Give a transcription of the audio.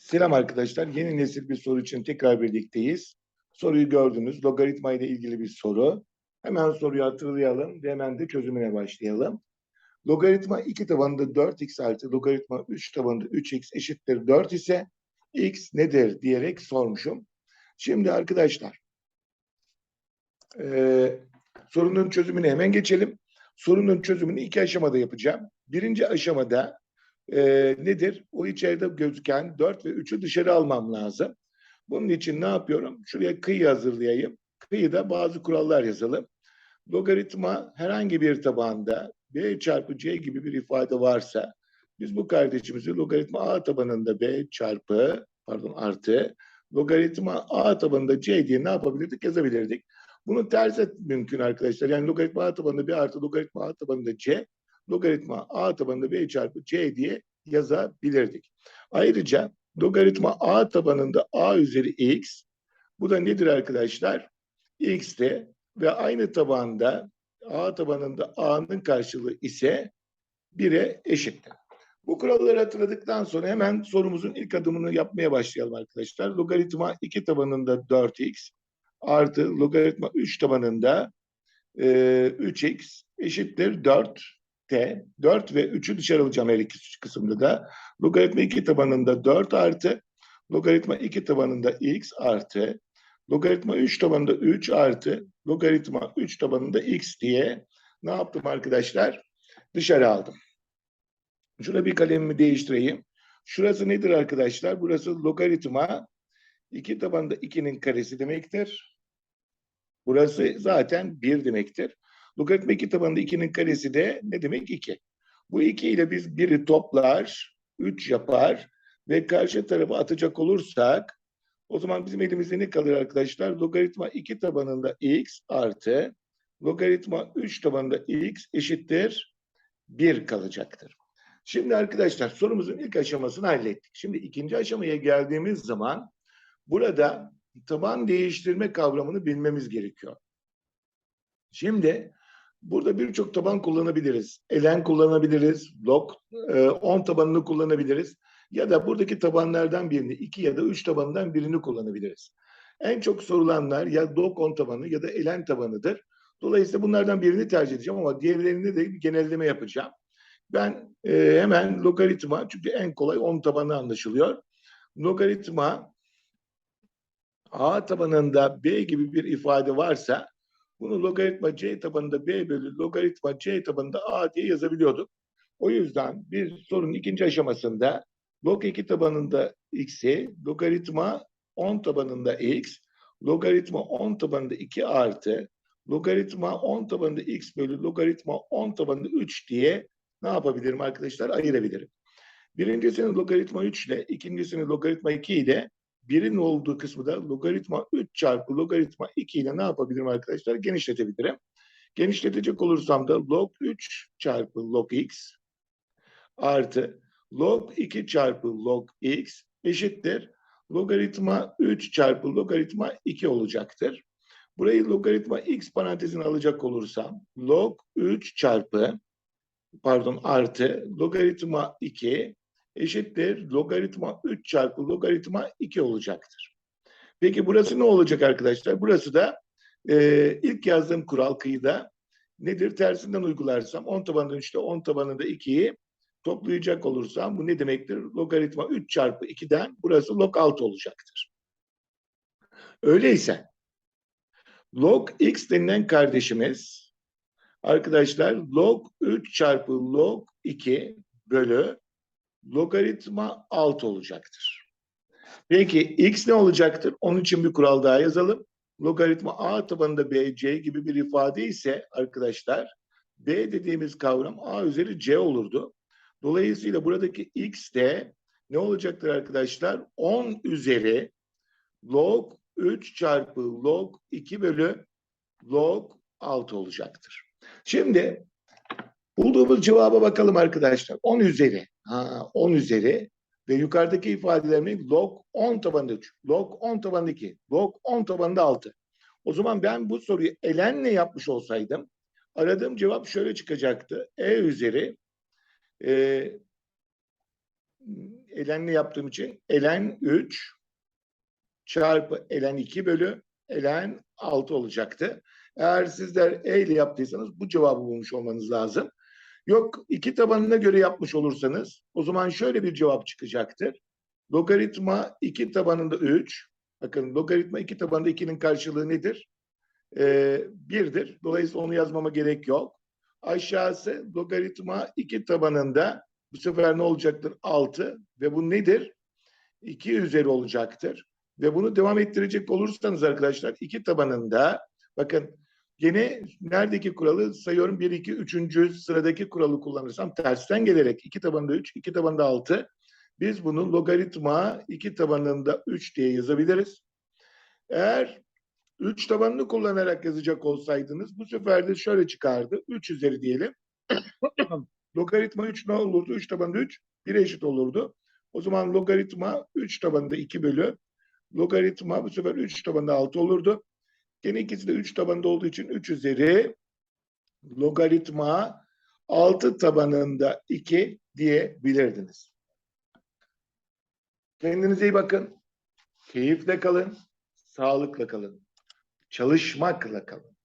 Selam arkadaşlar. Yeni nesil bir soru için tekrar birlikteyiz. Soruyu gördünüz. Logaritma ile ilgili bir soru. Hemen soruyu hatırlayalım ve hemen de çözümüne başlayalım. Logaritma 2 tabanında 4x artı logaritma 3 tabanında 3x eşittir 4 ise x nedir diyerek sormuşum. Şimdi arkadaşlar eee, sorunun çözümüne hemen geçelim. Sorunun çözümünü iki aşamada yapacağım. Birinci aşamada e, nedir? O içeride gözüken 4 ve 3'ü dışarı almam lazım. Bunun için ne yapıyorum? Şuraya kıyı hazırlayayım. Kıyıda bazı kurallar yazalım. Logaritma herhangi bir tabanda b çarpı c gibi bir ifade varsa biz bu kardeşimizi logaritma a tabanında b çarpı pardon artı logaritma a tabanında c diye ne yapabilirdik? Yazabilirdik. Bunu ters et mümkün arkadaşlar. Yani logaritma a tabanında b artı logaritma a tabanında c logaritma a tabanında b çarpı c diye yazabilirdik. Ayrıca logaritma a tabanında a üzeri x bu da nedir arkadaşlar? x'te ve aynı tabanda a tabanında a'nın karşılığı ise 1'e eşittir. Bu kuralları hatırladıktan sonra hemen sorumuzun ilk adımını yapmaya başlayalım arkadaşlar. Logaritma 2 tabanında 4x artı logaritma 3 tabanında e, 3x eşittir 4 t. 4 ve 3'ü dışarı alacağım her iki kısımda da. Logaritma 2 tabanında 4 artı logaritma 2 tabanında x artı logaritma 3 tabanında 3 artı logaritma 3 tabanında x diye ne yaptım arkadaşlar? Dışarı aldım. Şurada bir kalemimi değiştireyim. Şurası nedir arkadaşlar? Burası logaritma 2 tabanında 2'nin karesi demektir. Burası zaten 1 demektir. Logaritma 2 tabanında 2'nin karesi de ne demek? 2. Bu 2 ile biz 1'i toplar, 3 yapar ve karşı tarafa atacak olursak o zaman bizim elimizde ne kalır arkadaşlar? Logaritma 2 tabanında x artı logaritma 3 tabanında x eşittir 1 kalacaktır. Şimdi arkadaşlar sorumuzun ilk aşamasını hallettik. Şimdi ikinci aşamaya geldiğimiz zaman burada taban değiştirme kavramını bilmemiz gerekiyor. Şimdi burada birçok taban kullanabiliriz. Elen kullanabiliriz, log 10 tabanını kullanabiliriz ya da buradaki tabanlardan birini, iki ya da üç tabandan birini kullanabiliriz. En çok sorulanlar ya log 10 tabanı ya da elen tabanıdır. Dolayısıyla bunlardan birini tercih edeceğim ama diğerlerinde de bir genelleme yapacağım. Ben e, hemen logaritma çünkü en kolay 10 tabanı anlaşılıyor. Logaritma A tabanında B gibi bir ifade varsa bunu logaritma C tabanında B bölü logaritma C tabanında A diye yazabiliyorduk. O yüzden bir sorunun ikinci aşamasında log 2 tabanında x'i logaritma 10 tabanında x logaritma 10 tabanında 2 artı logaritma 10 tabanında x bölü logaritma 10 tabanında 3 diye ne yapabilirim arkadaşlar? Ayırabilirim. Birincisini logaritma 3 ile, ikincisini logaritma 2 ile, birin olduğu kısmı da logaritma 3 çarpı logaritma 2 ile ne yapabilirim arkadaşlar? Genişletebilirim. Genişletecek olursam da log 3 çarpı log x artı log 2 çarpı log x eşittir. Logaritma 3 çarpı logaritma 2 olacaktır. Burayı logaritma x parantezine alacak olursam log 3 çarpı pardon artı logaritma 2 eşittir logaritma 3 çarpı logaritma 2 olacaktır. Peki burası ne olacak arkadaşlar? Burası da e, ilk yazdığım kural kıyıda nedir? Tersinden uygularsam 10 tabanında 3'te 10 tabanında 2'yi toplayacak olursam bu ne demektir? Logaritma 3 çarpı 2'den burası log 6 olacaktır. Öyleyse log x denilen kardeşimiz arkadaşlar log 3 çarpı log 2 bölü logaritma 6 olacaktır. Peki x ne olacaktır? Onun için bir kural daha yazalım. Logaritma a tabanında b, c gibi bir ifade ise arkadaşlar b dediğimiz kavram a üzeri c olurdu. Dolayısıyla buradaki x de ne olacaktır arkadaşlar? 10 üzeri log 3 çarpı log 2 bölü log 6 olacaktır. Şimdi bulduğumuz cevaba bakalım arkadaşlar. 10 üzeri. Ha, 10 üzeri ve yukarıdaki ifadelerin log 10 tabanında 3, log 10 tabanında 2, log 10 tabanında 6. O zaman ben bu soruyu elenle yapmış olsaydım aradığım cevap şöyle çıkacaktı. E üzeri e, elenli yaptığım için elen 3 çarpı elen 2 bölü elen 6 olacaktı. Eğer sizler E ile yaptıysanız bu cevabı bulmuş olmanız lazım. Yok iki tabanına göre yapmış olursanız o zaman şöyle bir cevap çıkacaktır. Logaritma 2 tabanında 3. Bakın logaritma 2 tabanında 2'nin karşılığı nedir? Ee, 1'dir. Dolayısıyla onu yazmama gerek yok. Aşağısı logaritma 2 tabanında bu sefer ne olacaktır? 6 ve bu nedir? 2 üzeri olacaktır. Ve bunu devam ettirecek olursanız arkadaşlar 2 tabanında bakın Gene neredeki kuralı sayıyorum 1, 2, 3. sıradaki kuralı kullanırsam tersten gelerek 2 tabanında 3, 2 tabanında 6. Biz bunu logaritma 2 tabanında 3 diye yazabiliriz. Eğer 3 tabanını kullanarak yazacak olsaydınız bu sefer de şöyle çıkardı. 3 üzeri diyelim. logaritma 3 ne olurdu? 3 tabanında 3 1'e eşit olurdu. O zaman logaritma 3 tabanında 2 bölü logaritma bu sefer 3 tabanında 6 olurdu. Gene ikisi de 3 tabanında olduğu için 3 üzeri logaritma 6 tabanında 2 diyebilirdiniz. Kendinize iyi bakın. Keyifle kalın. Sağlıkla kalın. Çalışmakla kalın.